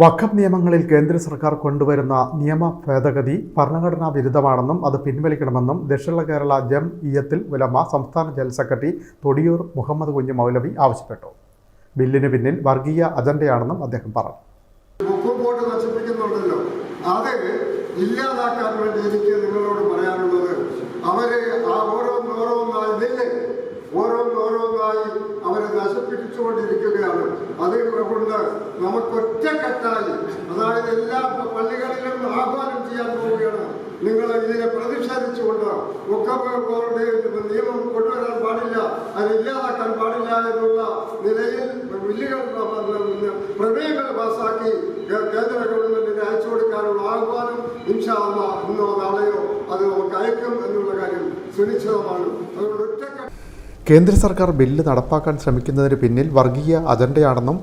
വഖഫ് നിയമങ്ങളിൽ കേന്ദ്ര സർക്കാർ കൊണ്ടുവരുന്ന നിയമ ഭേദഗതി ഭരണഘടനാ വിരുദ്ധമാണെന്നും അത് പിൻവലിക്കണമെന്നും ദക്ഷിണ കേരള ജം ഇയത്തിൽ ഉലമ സംസ്ഥാന ജനറൽ സെക്രട്ടറി തൊടിയൂർ മുഹമ്മദ് കുഞ്ഞു മൗലവി ആവശ്യപ്പെട്ടു. ബില്ലിന് പിന്നിൽ വർഗീയ അജണ്ടയാണെന്നും അദ്ദേഹം പറഞ്ഞു. അത് ഇല്ലാതാക്കാൻ വേണ്ടി എനിക്ക് നിങ്ങളോട് പറയാനുള്ളത് അവർ ഓരോന്നോരോന്നായി നെല്ല്. ഓരോന്നോരോന്നായി അവരെ നശിപ്പിച്ചുകൊണ്ടിരിക്കുകയാണ്. അതുകൊണ്ട് നമുക്ക് ഒറ്റക്കെട്ടായി അതായത് എല്ലാ പള്ളികളിലും ആഹ്വാനം ചെയ്യാൻ പോവുകയാണ്. നിങ്ങൾ ഇതിനെ പ്രതിഷേധിച്ചുകൊണ്ട് ഒക്കെ നിയമം കൊണ്ടുവരാൻ പാടില്ല അത് ഇല്ലാതാക്കാൻ പാടില്ല എന്നുള്ള നിലയിൽ ബില്ലുകൾ പ്രമേയങ്ങൾ പാസാക്കി കേന്ദ്ര ഗവൺമെന്റിന് അയച്ചു കൊടുക്കാനുള്ള ആഹ്വാനം ഇൻഷാല്ല ഇന്നോ നാളെയോ അത് നമുക്ക് അയക്കും എന്നുള്ള കാര്യം സുനിശ്ചിതമാണ്. അതുകൊണ്ട് ഒറ്റക്കെട്ട് കേന്ദ്ര സർക്കാർ ബില്ല് നടപ്പാക്കാൻ ശ്രമിക്കുന്നതിന് പിന്നിൽ വർഗീയ അജണ്ടയാണെന്നും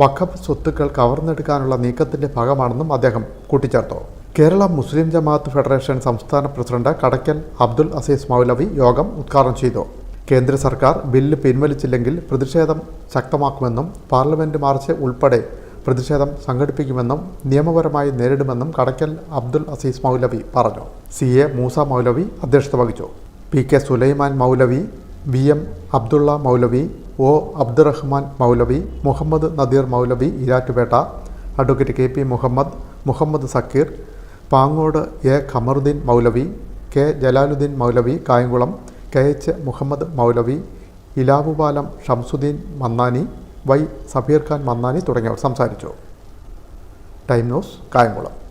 വഖഫ് സ്വത്തുക്കൾ കവർന്നെടുക്കാനുള്ള നീക്കത്തിന്റെ ഭാഗമാണെന്നും അദ്ദേഹം കൂട്ടിച്ചേർത്തു. കേരള മുസ്ലിം ജമാഅത്ത് ഫെഡറേഷൻ സംസ്ഥാന പ്രസിഡന്റ് കടക്കൽ അബ്ദുൽ അസീസ് മൗലവി യോഗം ഉദ്ഘാടനം ചെയ്തു. കേന്ദ്ര സർക്കാർ ബില്ല് പിൻവലിച്ചില്ലെങ്കിൽ പ്രതിഷേധം ശക്തമാക്കുമെന്നും പാർലമെന്റ് മാർച്ച് ഉൾപ്പെടെ പ്രതിഷേധം സംഘടിപ്പിക്കുമെന്നും നിയമപരമായി നേരിടുമെന്നും കടക്കൽ അബ്ദുൽ അസീസ് മൗലവി പറഞ്ഞു. സി. എ. മൂസ മൗലവി അധ്യക്ഷത വഹിച്ചു. P. K. Sulaiman Moulavi V M Abdulla Moulavi O Abdurahman Moulavi Muhammad Nadeer Moulavi Erattupetta advocate K P Muhammad Muhammad Zakir Pangode A Khamarudheen Moulavi K Jalaludheen Moulavi Kayamkulam K H Muhammad Moulavi Elavupalam Shamsudheen Mannani Y Safeer Khan Mannani തുടങ്ങിയവർ സംസാരിച്ചു. Time news Kayamkulam.